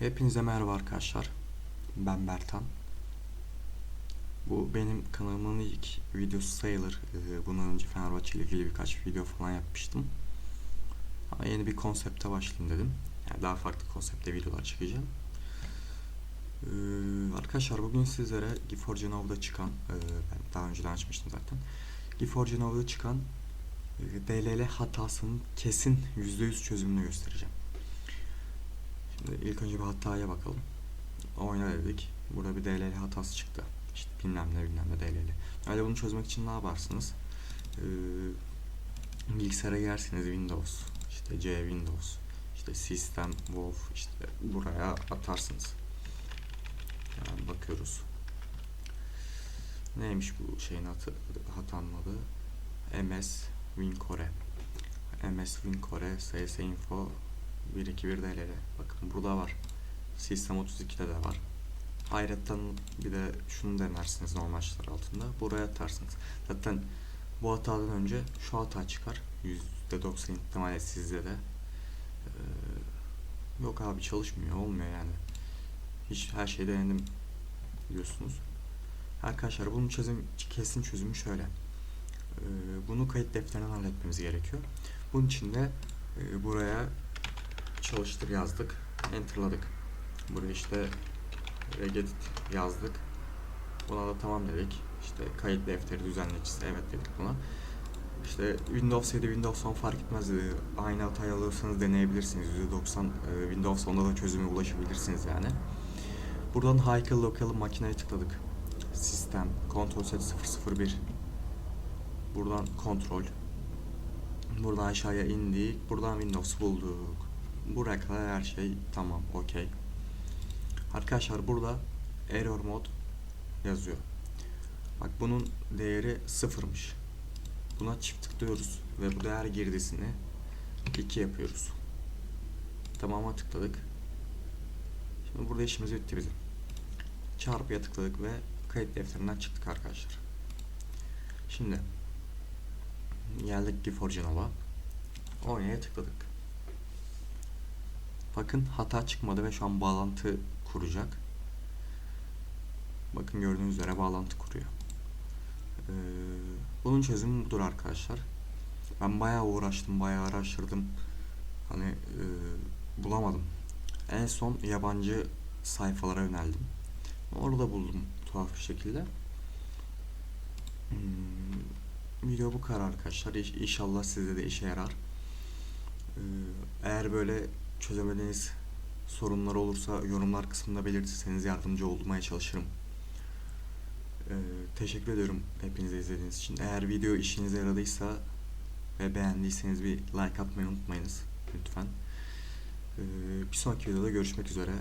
Hepinize merhaba arkadaşlar. Ben Bertan. Bu benim kanalımın ilk videosu sayılır. Ee, Bundan önce Fenerbahçe ile ilgili birkaç video falan yapmıştım. Ama yeni bir konsepte başlayayım dedim. Yani daha farklı konsepte videolar çekeceğim. Ee, arkadaşlar bugün sizlere GeForce Now'da çıkan, e, ben daha önceden açmıştım zaten. GeForce Now'da çıkan e, DLL hatasının kesin %100 çözümünü göstereceğim. İlk önce bir hataya bakalım. Oyna dedik. Burada bir DLL hatası çıktı. İşte bilmem ne bilmem ne DLL. Öyle bunu çözmek için ne yaparsınız? Ee, bilgisayara girersiniz Windows, işte C Windows, işte System, Wolf, işte buraya atarsınız. Yani bakıyoruz. Neymiş bu şeyin atı, hatanın adı? MS WinCore. MS WinCore CS Info 121 DLL. Bakın burada var. Sistem 32'de de var. Hayretten bir de şunu denersiniz normal şartlar altında. Buraya atarsınız. Zaten bu hatadan önce şu hata çıkar. %90 ihtimalle sizde de. Ee, yok abi çalışmıyor. Olmuyor yani. Hiç her şeyi denedim diyorsunuz. Arkadaşlar bunun çözüm, kesin çözümü şöyle. Ee, bunu kayıt defterinden halletmemiz gerekiyor. Bunun için de e, buraya çalıştır yazdık. Enter'ladık. Buraya işte regedit yazdık. Buna da tamam dedik. İşte kayıt defteri düzenleyicisi evet dedik buna. İşte Windows 7, Windows 10 fark etmez. Aynı hatayı alırsanız deneyebilirsiniz. %90 e, Windows 10'da da çözüme ulaşabilirsiniz yani. Buradan Hycle Local makineye tıkladık. Sistem, Ctrl Set 001. Buradan kontrol. Buradan aşağıya indik. Buradan Windows bulduk. Buraya kadar her şey tamam, okey. Arkadaşlar burada error mod yazıyor. Bak bunun değeri sıfırmış. Buna çift tıklıyoruz ve bu değer girdisini 2 yapıyoruz. Tamama tıkladık. Şimdi burada işimiz bitti bizim. Çarpıya tıkladık ve kayıt defterinden çıktık arkadaşlar. Şimdi geldik GeForce Now'a. Oynaya tıkladık. Bakın hata çıkmadı ve şu an bağlantı kuracak. Bakın gördüğünüz üzere bağlantı kuruyor. Ee, bunun çözümü budur arkadaşlar. Ben bayağı uğraştım, bayağı araştırdım. Hani e, bulamadım. En son yabancı sayfalara yöneldim. Orada buldum tuhaf bir şekilde. Hmm, video bu kadar arkadaşlar. İnşallah sizde de işe yarar. Ee, eğer böyle çözemediğiniz sorunlar olursa yorumlar kısmında belirtirseniz yardımcı olmaya çalışırım. Ee, teşekkür ediyorum hepinize izlediğiniz için. Eğer video işinize yaradıysa ve beğendiyseniz bir like atmayı unutmayınız lütfen. Ee, bir sonraki videoda görüşmek üzere.